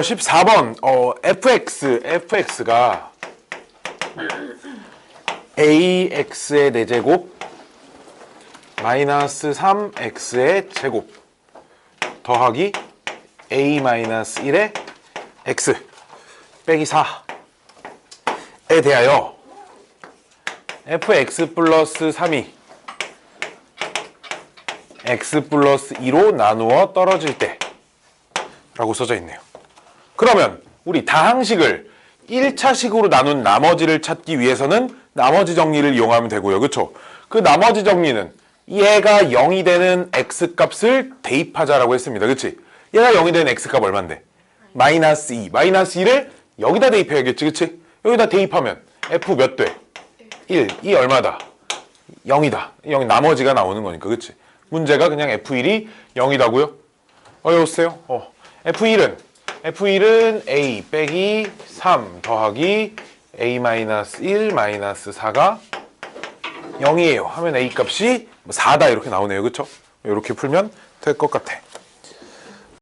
14번 어, fx fx가 ax의 4제곱 마이너스 3x의 제곱 더하기 a 마이너스 1의 x 빼기 4에 대하여 fx 플러스 3이 x 플러스 2로 나누어 떨어질 때 라고 써져 있네요. 그러면 우리 다항식을 1차식으로 나눈 나머지를 찾기 위해서는 나머지 정리를 이용하면 되고요. 그쵸? 그 나머지 정리는 얘가 0이 되는 x값을 대입하자라고 했습니다. 그치? 얘가 0이 되는 x값 얼만데? 마이너스 2. 마이너스 2를 여기다 대입해야겠지. 그치? 여기다 대입하면 f 몇 돼? 1. 이 얼마다? 0이다. 0 나머지가 나오는 거니까. 그치? 문제가 그냥 f1이 0이다고요? 어여보세요. 어. F1은 F1은 A 빼기 3 더하기 A 마이너스 1 마이너스 4가 0이에요. 하면 A 값이 4다 이렇게 나오네요. 그쵸? 이렇게 풀면 될 것 같아.